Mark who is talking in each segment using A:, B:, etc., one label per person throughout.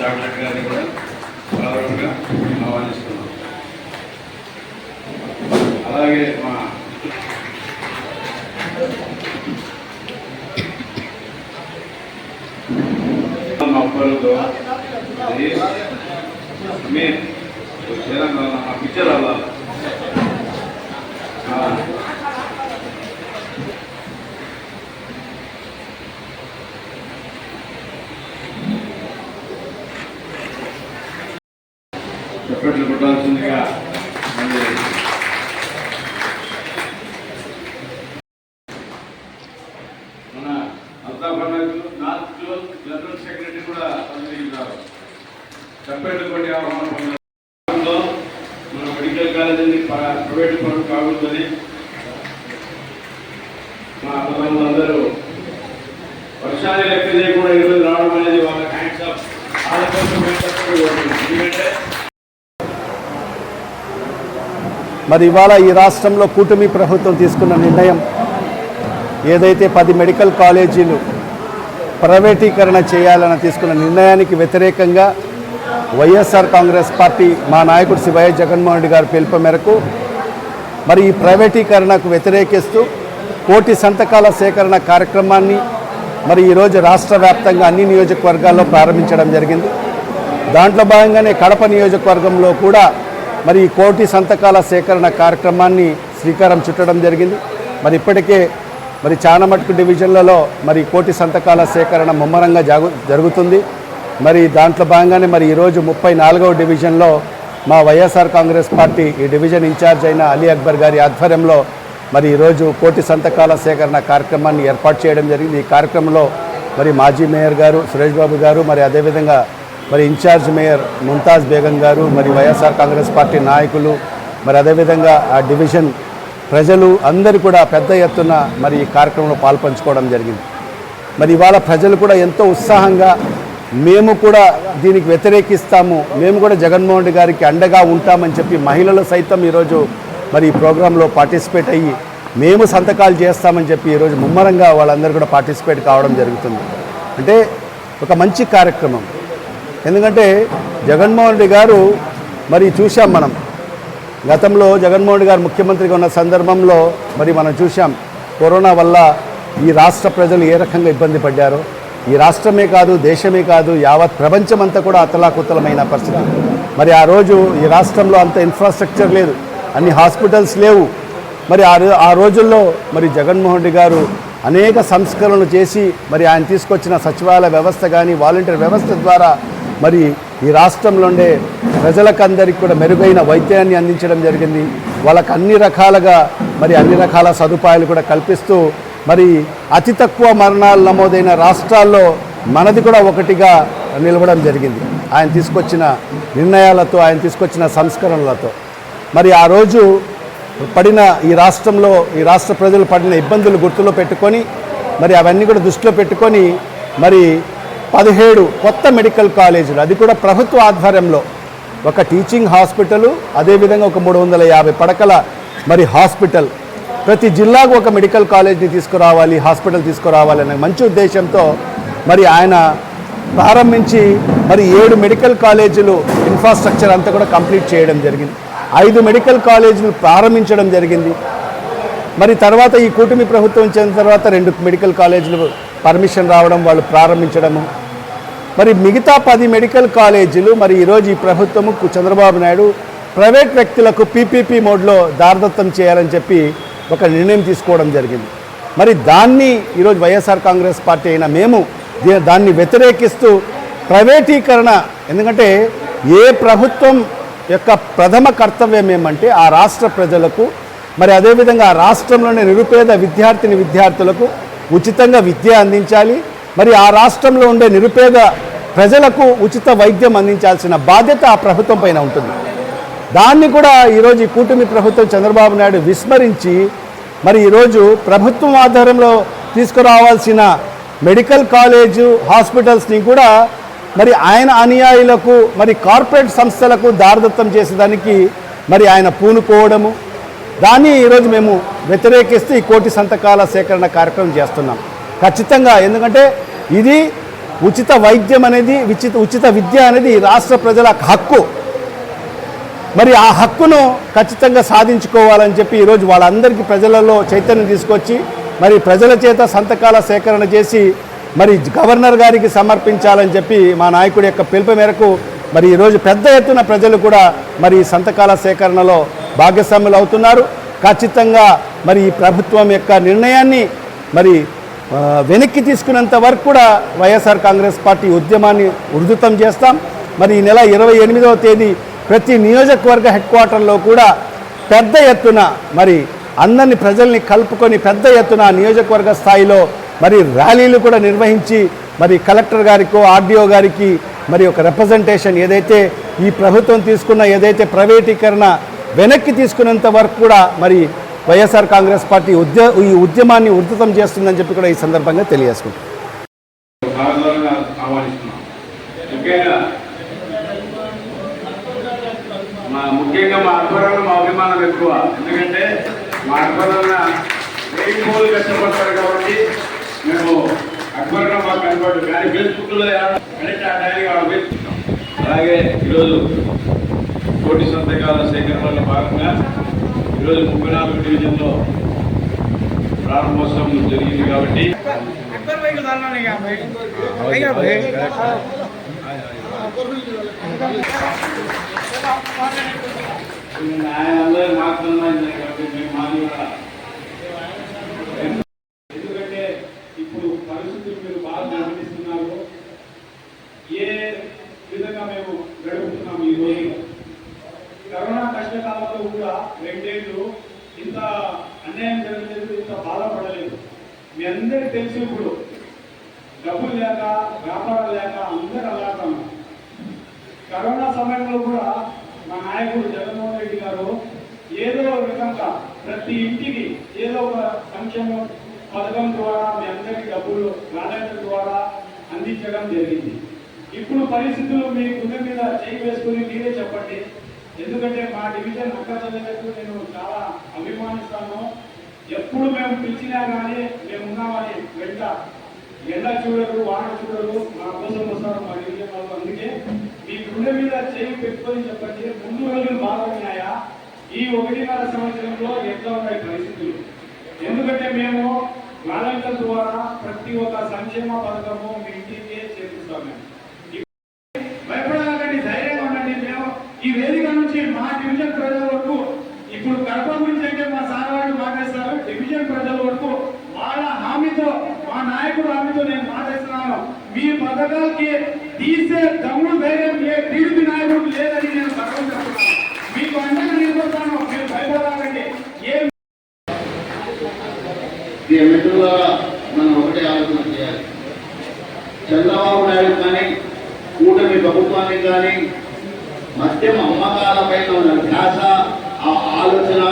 A: Chocolate గారిని కూడా గౌరవంగా ఆహ్వానిస్తున్నాం. అలాగే మా మా మీరు తెలంగాణ ఆ పిక్చర్ అలా చప్పట్లు కొట్టి ఆహ్వానం పొందారు. మన మెడికల్ కాలేజీని ప్ర- ప్రైవేట్ పనులు కాకూడదని మా అన్నదమ్ములందరూ వర్షాన్ని లెక్క చేయకుండా ఈరోజు రావడం అనేది వాళ్ళ హ్యాండ్స్ ఆఫ్ ఎందుకంటే
B: మరి ఇవాళ ఈ రాష్ట్రంలో కూటమి ప్రభుత్వం తీసుకున్న నిర్ణయం ఏదైతే పది మెడికల్ కాలేజీలు ప్రైవేటీకరణ చేయాలని తీసుకున్న నిర్ణయానికి వ్యతిరేకంగా వైఎస్ఆర్ కాంగ్రెస్ పార్టీ మా నాయకుడు శివయ్య జగన్మోహన్ రెడ్డి గారి పిలుపు మేరకు మరి ఈ ప్రైవేటీకరణకు వ్యతిరేకిస్తూ కోటి సంతకాల సేకరణ కార్యక్రమాన్ని మరి ఈరోజు రాష్ట్ర వ్యాప్తంగా అన్ని నియోజకవర్గాల్లో ప్రారంభించడం జరిగింది. దాంట్లో భాగంగానే కడప నియోజకవర్గంలో కూడా మరి ఈ కోటి సంతకాల సేకరణ కార్యక్రమాన్ని శ్రీకారం చుట్టడం జరిగింది. మరి ఇప్పటికే మరి చాలా మటుకు డివిజన్లలో మరి కోటి సంతకాల సేకరణ ముమ్మరంగా జాగు జరుగుతుంది. మరి దాంట్లో భాగంగానే మరి ఈరోజు ముప్పై నాలుగవ డివిజన్లో మా వైఎస్ఆర్ కాంగ్రెస్ పార్టీ ఈ డివిజన్ ఇన్ఛార్జ్ అయిన అలీ అక్బర్ గారి ఆధ్వర్యంలో మరి ఈరోజు కోటి సంతకాల సేకరణ కార్యక్రమాన్ని ఏర్పాటు చేయడం జరిగింది. ఈ కార్యక్రమంలో మరి మాజీ మేయర్ గారు సురేష్ బాబు గారు మరి అదేవిధంగా మరి ఇన్ఛార్జ్ మేయర్ ముంతాజ్ బేగం గారు మరి వైఎస్ఆర్ కాంగ్రెస్ పార్టీ నాయకులు మరి అదేవిధంగా ఆ డివిజన్ ప్రజలు అందరూ కూడా పెద్ద ఎత్తున మరి ఈ కార్యక్రమంలో పాల్పంచుకోవడం జరిగింది. మరి ఇవాళ ప్రజలు కూడా ఎంతో ఉత్సాహంగా మేము కూడా దీనికి వ్యతిరేకిస్తాము. మేము కూడా జగన్మోహన్ రెడ్డి గారికి అండగా ఉంటామని చెప్పి మహిళలు సైతం ఈరోజు మరి ఈ ప్రోగ్రాంలో పార్టిసిపేట్ అయ్యి మేము సంతకాలు చేస్తామని చెప్పి ఈరోజు ముమ్మరంగా వాళ్ళందరూ కూడా పార్టిసిపేట్ కావడం జరుగుతుంది. అంటే ఒక మంచి కార్యక్రమం. ఎందుకంటే జగన్మోహన్ రెడ్డి గారు మరి చూశాం మనం. గతంలో జగన్మోహన్ రెడ్డి గారు ముఖ్యమంత్రిగా ఉన్న సందర్భంలో మరి మనం చూశాం. కరోనా వల్ల ఈ రాష్ట్ర ప్రజలు ఏ రకంగా ఇబ్బంది పడ్డారో ఈ రాష్ట్రమే కాదు దేశమే కాదు యావత్ ప్రపంచమంతా కూడా అతలాకుతలమైన పరిస్థితి. మరి ఆ రోజు ఈ రాష్ట్రంలో అంత ఇన్ఫ్రాస్ట్రక్చర్ లేదు అన్ని హాస్పిటల్స్ లేవు. మరి ఆ ఆ రోజుల్లో మరి జగన్మోహన్ రెడ్డి గారు అనేక సంస్కరణలు చేసి మరి ఆయన తీసుకొచ్చిన సచివాలయ వ్యవస్థ కానీ వాలంటీర్ వ్యవస్థ ద్వారా మరి ఈ రాష్ట్రంలో ఉండే ప్రజలకందరికీ కూడా మెరుగైన వైద్యాన్ని అందించడం జరిగింది. వాళ్ళకు అన్ని రకాలుగా మరి అన్ని రకాల సదుపాయాలు కూడా కల్పిస్తూ మరి అతి తక్కువ మరణాలు నమోదైన రాష్ట్రాల్లో మనది కూడా ఒకటిగా నిలవడం జరిగింది. ఆయన తీసుకొచ్చిన నిర్ణయాలతో ఆయన తీసుకొచ్చిన సంస్కరణలతో. మరి ఆ రోజు పడిన ఈ రాష్ట్రంలో ఈ రాష్ట్ర ప్రజలు పడిన ఇబ్బందులు గుర్తులో పెట్టుకొని మరి అవన్నీ కూడా దృష్టిలో పెట్టుకొని మరి పదిహేడు కొత్త మెడికల్ కాలేజీలు అది కూడా ప్రభుత్వ ఆధ్వర్యంలో ఒక టీచింగ్ హాస్పిటల్ అదేవిధంగా ఒక మూడు వందల యాభై పడకల మరి హాస్పిటల్ ప్రతి జిల్లాకు ఒక మెడికల్ కాలేజ్ని తీసుకురావాలి హాస్పిటల్ తీసుకురావాలి అనే మంచి ఉద్దేశంతో మరి ఆయన ప్రారంభించి మరి ఏడు మెడికల్ కాలేజీలు ఇన్ఫ్రాస్ట్రక్చర్ అంతా కూడా కంప్లీట్ చేయడం జరిగింది. ఐదు మెడికల్ కాలేజీలు ప్రారంభించడం జరిగింది. మరి తర్వాత ఈ కూటమి ప్రభుత్వం వచ్చిన తర్వాత రెండు మెడికల్ కాలేజీలు పర్మిషన్ రావడం వాళ్ళు ప్రారంభించడము. మరి మిగతా పది మెడికల్ కాలేజీలు మరి ఈరోజు ఈ ప్రభుత్వము చంద్రబాబు నాయుడు ప్రైవేట్ వ్యక్తులకు పీపీపీ మోడ్లో దారదత్తం చేయాలని చెప్పి ఒక నిర్ణయం తీసుకోవడం జరిగింది. మరి దాన్ని ఈరోజు వైఎస్ఆర్ కాంగ్రెస్ పార్టీ అయిన మేము దీ- దాన్ని వ్యతిరేకిస్తూ ప్రైవేటీకరణ ఎందుకంటే ఏ ప్రభుత్వం యొక్క ప్రథమ కర్తవ్యం ఏమంటే ఆ రాష్ట్ర ప్రజలకు మరి అదేవిధంగా ఆ రాష్ట్రంలోని నిరుపేద విద్యార్థిని విద్యార్థులకు ఉచితంగా విద్య అందించాలి మరి ఆ రాష్ట్రంలో ఉండే నిరుపేద ప్రజలకు ఉచిత వైద్యం అందించాల్సిన బాధ్యత ఆ ప్రభుత్వం పైన ఉంటుంది. దాన్ని కూడా ఈరోజు ఈ కూటమి ప్రభుత్వం చంద్రబాబు నాయుడు విస్మరించి మరి ఈరోజు ప్రభుత్వం ఆధ్వర్యంలో తీసుకురావాల్సిన మెడికల్ కాలేజు హాస్పిటల్స్ని కూడా మరి ఆయన అనుయాయులకు మరి కార్పొరేట్ సంస్థలకు దారదత్తం చేసేదానికి మరి ఆయన పూనుకోవడము. దాన్ని ఈరోజు మేము వ్యతిరేకిస్తూ ఈ కోటి సంతకాల సేకరణ కార్యక్రమం చేస్తున్నాం. ఖచ్చితంగా ఎందుకంటే ఇది ఉచిత వైద్యం అనేది ఉచిత ఉచిత విద్య అనేది రాష్ట్ర ప్రజల హక్కు. మరి ఆ హక్కును ఖచ్చితంగా సాధించుకోవాలని చెప్పి ఈరోజు వాళ్ళందరికీ ప్రజలలో చైతన్యం తీసుకొచ్చి మరి ప్రజల చేత సంతకాల సేకరణ చేసి మరి గవర్నర్ గారికి సమర్పించాలని చెప్పి మా నాయకుడి యొక్క పిలుపు మేరకు మరి ఈరోజు పెద్ద ఎత్తున ప్రజలు కూడా మరి సంతకాల సేకరణలో భాగస్వాములు అవుతున్నారు. ఖచ్చితంగా మరి ఈ ప్రభుత్వం యొక్క నిర్ణయాన్ని మరి వెనక్కి తీసుకునేంత వరకు కూడా వైఎస్ఆర్ కాంగ్రెస్ పార్టీ ఉద్యమాన్ని ఉధృతం చేస్తాం. మరి ఈ నెల ఇరవై ఎనిమిదవ తేదీ ప్రతి నియోజకవర్గ హెడ్ క్వార్టర్లో కూడా పెద్ద ఎత్తున మరి అందరిని ప్రజల్ని కలుపుకొని పెద్ద ఎత్తున నియోజకవర్గ స్థాయిలో మరి ర్యాలీలు కూడా నిర్వహించి మరి కలెక్టర్ గారికో ఆర్డీఓ గారికి మరి ఒక రిప్రజెంటేషన్ ఏదైతే ఈ ప్రభుత్వం తీసుకున్న ఏదైతే ప్రైవేటీకరణ వెనక్కి తీసుకునేంత వరకు కూడా మరి వైఎస్ఆర్ కాంగ్రెస్ పార్టీ ఉద్య ఈ ఉద్యమాన్ని ఉధృతం చేస్తుందని చెప్పి కూడా ఈ సందర్భంగా తెలియజేసుకుంటాం
A: సాధారణంగా ఆహ్వానిస్తున్నాం ముఖ్యంగా మా ముఖ్యంగా మా అధ్వర్యంలో మా అభిమానం ఎక్కువ. ఎందుకంటే మా అధ్వర్యంలో వెయ్యి మూలు కష్టపడతారు కాబట్టి మేము అక్బరంగా మాకు కనపడు కానీ ఫేస్బుక్లో కనెక్ట్ ఆ టైంకి వాళ్ళకి వేసుకుంటాం అలాగే ఈరోజు కోటి సంతకాల సేకరణలో భాగంగా ఈరోజు ముప్పై నాలుగు డివిజన్లో ప్రారంభోత్సవం జరిగింది కాబట్టి ఎందుకంటే ఇప్పుడు పరిస్థితులు మీరు బాగా గమనిస్తున్నారు. ఏ విధంగా మేము గడుపుతున్నాం ఈ రోజు? కరోనా కష్టకాలంలో కూడా రెండేళ్ళు ఇంత అన్యాయం జరగలేదు ఇంత బాధపడలేదు. మీ అందరికి తెలిసి ఇప్పుడు. డబ్బులు లేక వ్యాపారం లేక అందరూ అలా కరోనా సమయంలో కూడా మా నాయకుడు జగన్మోహన్ రెడ్డి గారు ఏదో ఒక విధంగా ప్రతి ఇంటికి ఏదో ఒక సంక్షేమ పథకం ద్వారా మీ అందరికీ డబ్బులు నాణ్యత ద్వారా అందించడం జరిగింది. ఇప్పుడు పరిస్థితులు మీ గుండె మీద చేయి వేసుకుని మీరే చెప్పండి. ఎందుకంటే మా డివిజన్ అక్క చదివేటప్పుడు నేను చాలా అభిమానిస్తాను. ఎప్పుడు మేము పిలిచినా కానీ మేము ఉన్నామని వెంట ఎండ చూడరు వాన చూడరు. మా కోసం వస్తారు మా డివిజన్ వాళ్ళు అందుకే మీ గుండె మీద చేయి పెట్టుకొని చెప్పండి ముందు రోజులు బాగున్నాయా ఈ ఒకటిన్నర సంవత్సరంలో ఎట్లా ఉన్నాయి పరిస్థితులు? ఎందుకంటే మేము వాలంటీర్ ద్వారా ప్రతి ఒక్క సంక్షేమ పథకము మీ ఇంటికే చేపిస్తాం మేము. భయపడాలండి ధైర్యంగా ఉండండి. మేము ఈ వేదిక నుంచి మా డివిజన్ ప్రజల వరకు ఇప్పుడు కడప గురించి అంటే మా సార్ వాళ్ళు మాట్లాడతారు డివిజన్ ప్రజల వరకు వాళ్ళ హామీతో మా నాయకుడు హామీతో నేను మాట్లాడుతున్నాను. మీ పథకాలకి తీసే తమ్ముడు ధైర్యం ఏ టీడీపీ నాయకుడు లేదని నేను సర్వం చెప్తున్నాను. మీకు అండగా నిలబడతాను మీరు భయపడాలండి. ఏ
C: ఈ మనం ఒకటే ఆలోచన చేయాలి. చంద్రబాబు నాయుడు కానీ కూటమి ప్రభుత్వానికి కానీ మద్యం అమ్మకాలపైన ఉన్న ధ్యాస ఆ ఆలోచన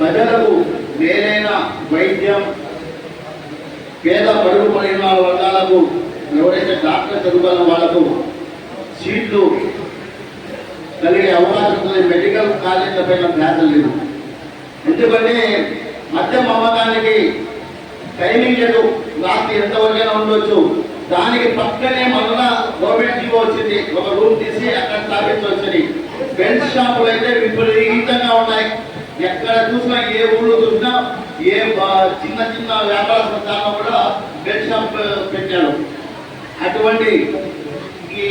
C: ప్రజలకు మేలైన వైద్యం పేద పడుగు పడిన వర్గాలకు ఎవరైతే డాక్టర్ చదువుకున్న వాళ్ళకు సీట్లు కలిగే అవకాశం ఉంది మెడికల్ కాలేజీల పైన ధ్యాస లేదు. ఎందుకంటే మద్యం అమ్మకానికి టైమింగ్ లేదు. రాత్రి ఎంతవరకైనా ఉండొచ్చు. దానికి పక్కనే మళ్ళా గవర్నమెంట్ జీవో వచ్చింది. ఒక రూమ్ తీసి అక్కడ స్థాపించవచ్చని బెల్ట్ షాపులు అయితే విపరీతంగా ఉన్నాయి. ఎక్కడ చూసినా ఏ ఊళ్ళో చూసినా ఏ చిన్న చిన్న వ్యాపార సంస్థానం కూడా బెల్ట్ షాప్ పెట్టారు. అటువంటి ఈ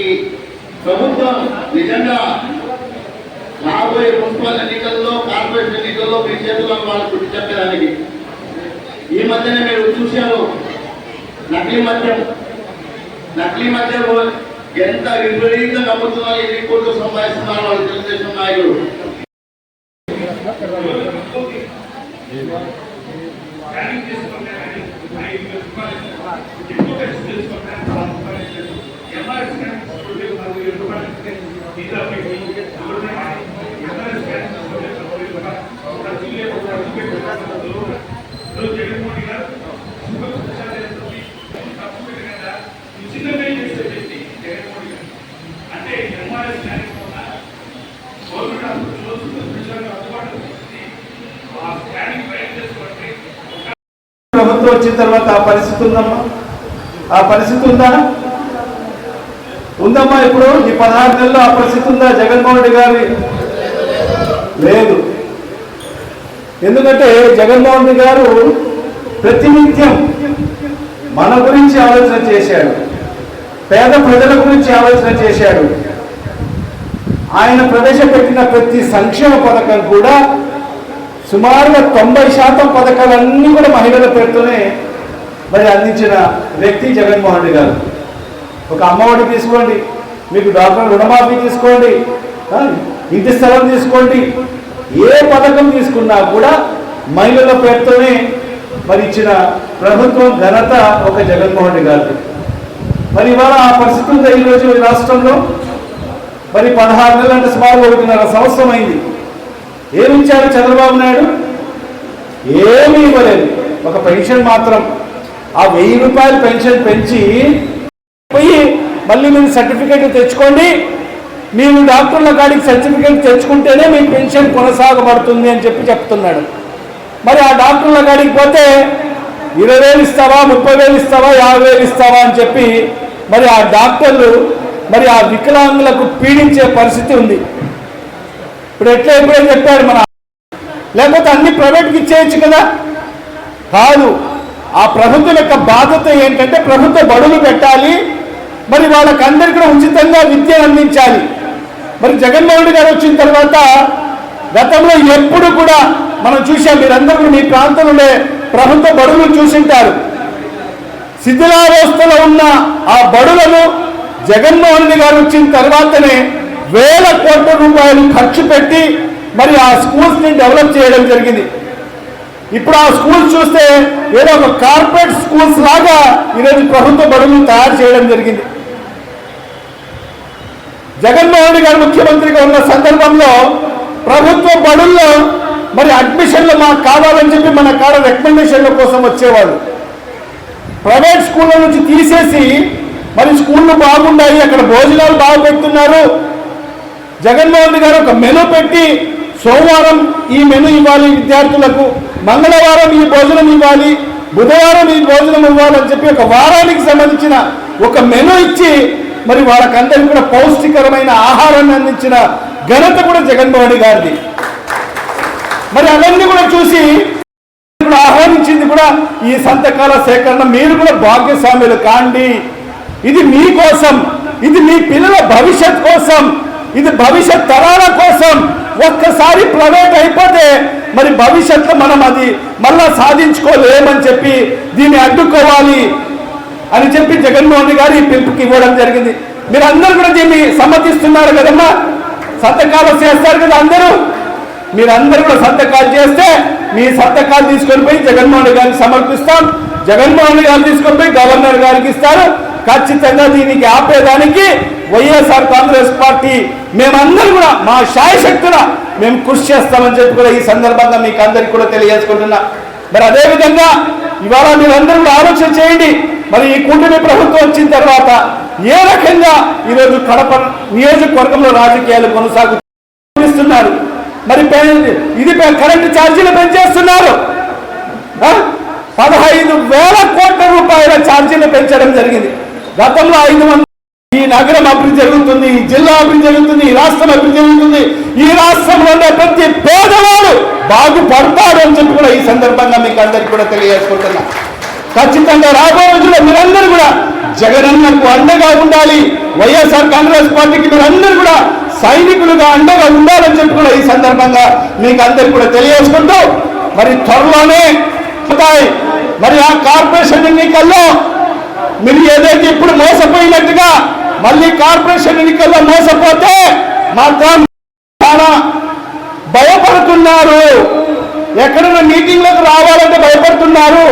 C: ప్రభుత్వం నిజంగా రాబోయే మున్సిపల్ ఎన్నికల్లో కార్పొరేషన్ ఎన్నికల్లో మీ చేతుల్లో వాళ్ళు గుర్తు చెప్పడానికి ఈ మధ్యనే మీరు చూశారు. నకిలీ మద్యం నకిలీ మద్యం ఎంత విపరీతంగా అమ్ముతున్నారు ఎన్ని కోట్లు సంపాదిస్తున్నారు వాళ్ళు తెలుగుదేశం నాయకులు
A: అంటే ఎంఆర్ఎస్ గవర్నమెంట్ హాస్పిటల్ అందుబాటులో ఆ స్కానింగ్ ప్రయత్నం చేసుకోండి
B: ప్రభుత్వం వచ్చిన తర్వాత ఆ పరిస్థితి ఉందమ్మా? ఆ పరిస్థితి ఉందా? ఉందమ్మా ఇప్పుడు? ఈ పదహారు నెలల్లో ఆ పరిస్థితి ఉందా? జగన్మోహన్ రెడ్డి గారి? లేదు. ఎందుకంటే జగన్మోహన్ రెడ్డి గారు ప్రతినిత్యం మన గురించి ఆలోచన చేశాడు. పేద ప్రజల గురించి ఆలోచన చేశాడు. ఆయన ప్రవేశపెట్టిన ప్రతి సంక్షేమ పథకం కూడా సుమారుగా తొంభై శాతం పథకాలన్నీ కూడా మహిళల పేరుతోనే మరి అందించిన వ్యక్తి జగన్మోహన్ రెడ్డి గారు. ఒక అమ్మఒడి తీసుకోండి మీకు డాక్టర్ రుణమాఫీ తీసుకోండి ఇంటి స్థలం తీసుకోండి ఏ పథకం తీసుకున్నా కూడా మహిళల పేరుతోనే మరి ఇచ్చిన ప్రభుత్వం ఘనత ఒక జగన్మోహన్ రెడ్డి గారు మరి ఇవాళ ఆ పరిస్థితి ఉందా ఈరోజు ఈ రాష్ట్రంలో? మరి పదహారు నెలలు అంటే సుమారు ఒకటిన్నర సంవత్సరం అయింది. ఏమిచ్చారు చంద్రబాబు నాయుడు? ఏమీ ఇవ్వలేదు. ఒక పెన్షన్ మాత్రం. ఆ వెయ్యి రూపాయలు పెన్షన్ పెంచి పోయి మళ్ళీ మీరు సర్టిఫికేట్ తెచ్చుకోండి. మీరు డాక్టర్ల కాడికి సర్టిఫికేట్ తెచ్చుకుంటేనే మీ పెన్షన్ కొనసాగబడుతుంది అని చెప్పి చెప్తున్నాడు. మరి ఆ డాక్టర్ల కాడికి పోతే ఇరవై వేలు ఇస్తావా ముప్పై వేలు ఇస్తావా యాభై వేలు ఇస్తావా అని చెప్పి మరి ఆ డాక్టర్లు మరి ఆ వికలాంగులకు పీడించే పరిస్థితి ఉంది. ఇప్పుడు ఎట్లా ఎప్పుడో చెప్పాడు మన లేకపోతే అన్ని ప్రైవేట్కి ఇచ్చేయచ్చు కదా? కాదు. ఆ ప్రభుత్వం యొక్క బాధ్యత ఏంటంటే ప్రభుత్వ బడులు పెట్టాలి. మరి వాళ్ళకందరికీ కూడా ఉచితంగా విద్య అందించాలి. మరి జగన్మోహన్ గారు వచ్చిన తర్వాత గతంలో ఎప్పుడు కూడా మనం చూసాం మీరందరూ మీ ప్రాంతంలో ప్రభుత్వ బడులు చూసింటారు. శిథిలావస్థలో ఉన్న ఆ బడులను జగన్మోహన్ రెడ్డి గారు వచ్చిన తర్వాతనే వేల కోట్ల రూపాయలు ఖర్చు పెట్టి మరి ఆ స్కూల్స్ని డెవలప్ చేయడం జరిగింది. ఇప్పుడు ఆ స్కూల్స్ చూస్తే ఏదో ఒక కార్పొరేట్ స్కూల్స్ లాగా ఈరోజు ప్రభుత్వ బడులు తయారు చేయడం జరిగింది. జగన్మోహన్ రెడ్డి గారు ముఖ్యమంత్రిగా ఉన్న సందర్భంలో ప్రభుత్వ బడుల్లో మరి అడ్మిషన్లు మాకు కావాలని చెప్పి మన కాడ రికమెండేషన్ల కోసం వచ్చేవాళ్ళు. ప్రైవేట్ స్కూళ్ళ నుంచి తీసేసి మరి స్కూళ్ళు బాగున్నాయి అక్కడ భోజనాలు బాగా పెడుతున్నారు. జగన్మోహన్ రెడ్డి గారు ఒక మెను పెట్టి సోమవారం ఈ మెను ఇవ్వాలి విద్యార్థులకు. మంగళవారం ఈ భోజనం ఇవ్వాలి బుధవారం ఈ భోజనం ఇవ్వాలని చెప్పి ఒక వారానికి సంబంధించిన ఒక మెను ఇచ్చి మరి వాళ్ళకందరికీ కూడా పౌష్టికరమైన ఆహారాన్ని అందించిన ఘనత కూడా జగన్మోహన్ రెడ్డి గారిది. మరి అవన్నీ కూడా చూసి ఆహ్వానించింది కూడా ఈ సంతకాల సేకరణ మీరు కూడా భాగ్యస్వాములు కాండి. ఇది మీకోసం ఇది మీ పిల్లల భవిష్యత్ కోసం ఇది భవిష్యత్ తరాల కోసం. ఒక్కసారి ప్రైవేట్ అయిపోతే మరి భవిష్యత్తులో మనం అది మళ్ళా సాధించుకోలేమని చెప్పి దీన్ని అడ్డుకోవాలి అని చెప్పి జగన్మోహన్ గారు ఈ పిలుపుకి ఇవ్వడం జరిగింది. మీరు అందరూ కూడా దీన్ని సమ్మతిస్తున్నారు కదమ్మా? సంతకాలు చేస్తారు కదా అందరూ? మీరందరూ కూడా సంతకాలు చేస్తే మీ సంతకాలు తీసుకొని పోయి జగన్మోహన్ గారికి సమర్పిస్తాం. జగన్మోహన్ గారు తీసుకొని పోయి గవర్నర్ గారికి ఇస్తారు. ఖచ్చితంగా దీనికి ఆపేదానికి వైఎస్ఆర్ కాంగ్రెస్ పార్టీ మేమందరం కూడా మా శాయశక్తుల మేము కృషి చేస్తామని చెప్పి కూడా ఈ సందర్భంగా మీకు అందరికి కూడా తెలియజేసుకుంటున్నా. మరి అదేవిధంగా ఇవాళ మీరందరూ ఆలోచన చేయండి. మరి ఈ కూటమి ప్రభుత్వం వచ్చిన తర్వాత ఏ రకంగా ఈరోజు కడప నియోజకవర్గంలో రాజకీయాలు కొనసాగుతున్నారు మరి ఇది కరెంటు ఛార్జీలు పెంచేస్తున్నారు. పదహైదు వేల కోట్ల రూపాయల ఛార్జీలు పెంచడం జరిగింది. గతంలో ఐదు మంది ఈ నగరం అభివృద్ధి జరుగుతుంది ఈ జిల్లా అభివృద్ధి జరుగుతుంది ఈ రాష్ట్రం అభివృద్ధి జరుగుతుంది. ఈ రాష్ట్రంలో ఉండే ప్రతి పేదవాడు బాగుపడతాడు అని చెప్పి కూడా ఈ సందర్భంగా మీకు అందరికి కూడా తెలియజేసుకుంటున్నా. ఖచ్చితంగా రాబోయే రోజుల్లో మీరందరూ కూడా జగనన్నకు అండగా ఉండాలి. వైఎస్ఆర్ కాంగ్రెస్ పార్టీకి మీరందరూ కూడా సైనికులుగా అండగా ఉండాలని చెప్పి కూడా ఈ సందర్భంగా మీకు అందరికి కూడా తెలియజేసుకుంటూ మరి త్వరలోనే మరి ఆ కార్పొరేషన్ ఎన్నికల్లో మీరు ఏదైతే ఇప్పుడు మోసపోయినట్టుగా మళ్ళీ కార్పొరేషన్ ఎన్నికల్లో మోసపోతే మాత్రం చాలా భయపడుతున్నారు. ఎక్కడైనా మీటింగ్లకు రావాలంటే భయపడుతున్నారు.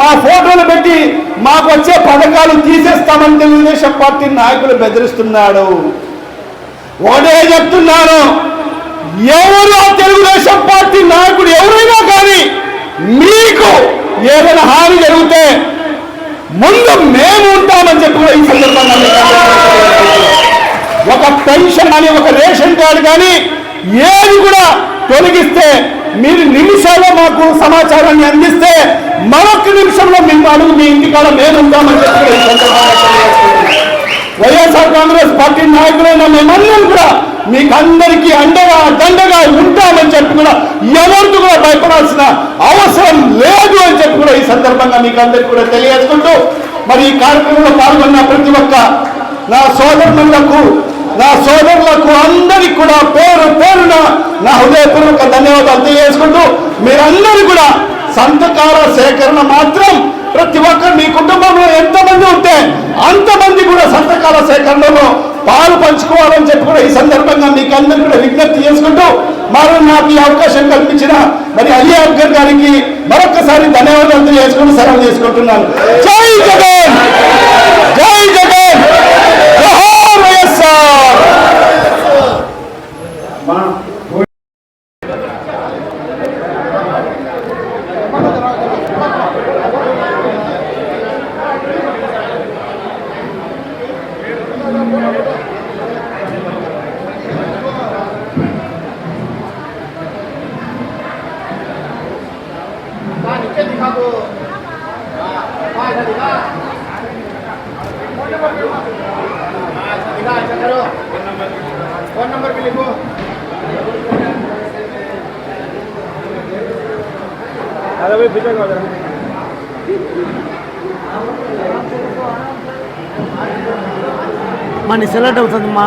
B: మా ఫోటోలు పెట్టి మాకు వచ్చే పథకాలు తీసేస్తామని తెలుగుదేశం పార్టీ నాయకులు బెదిరిస్తున్నాడు. ఒకటే చెప్తున్నాను. ఎవరు తెలుగుదేశం పార్టీ నాయకుడు ఎవరైనా కానీ మీకు ఏదైనా హాని జరిగితే ముందు మేము ఉంటామని చెప్పి కూడా ఈ సందర్భంగా ఒక పెన్షన్ కానీ ఒక రేషన్ కార్డు కానీ ఏది కూడా తొలగిస్తే మీరు నిమిషాల్లో మాకు సమాచారాన్ని అందిస్తే మరొక నిమిషంలో మేము అడుగు మీ ఇంటికాడ మేము ఉంటామని చెప్పి వైఎస్ఆర్ కాంగ్రెస్ పార్టీ నాయకులైన మేమందరం కూడా మీకందరికీ అండగా దండగా ఉంటామని చెప్పి కూడా ఎవరికి కూడా భయపడాల్సిన అవసరం లేదు అని చెప్పి కూడా ఈ సందర్భంగా మీకు అందరికీ కూడా తెలియజేసుకుంటూ మరి ఈ కార్యక్రమంలో పాల్గొన్న ప్రతి ఒక్క నా సోదరులకు నా సోదరులకు అందరికి కూడా పేరు పేరున నా హృదయపూర్వక ధన్యవాదాలు తెలియజేసుకుంటూ మీరందరూ కూడా సంతకాల సేకరణ మాత్రం ప్రతి ఒక్కరు మీ కుటుంబంలో ఎంతమంది ఉంటే అంతమంది కూడా సంతకాల సేకరణలో పాలు పంచుకోవాలని చెప్పి కూడా ఈ సందర్భంగా మీకు అందరికీ కూడా విజ్ఞప్తి చేసుకుంటూ మరి నాకు ఈ అవకాశం కల్పించిన మరి అలీ అబ్గర్ గారికి మరొకసారి ధన్యవాదాలు తెలియజేసుకుంటూ సెలవు తీసుకుంటున్నాను. జై జగన్! జై జగన్!
D: நீ செல்லாட்ட வசந்தம்மா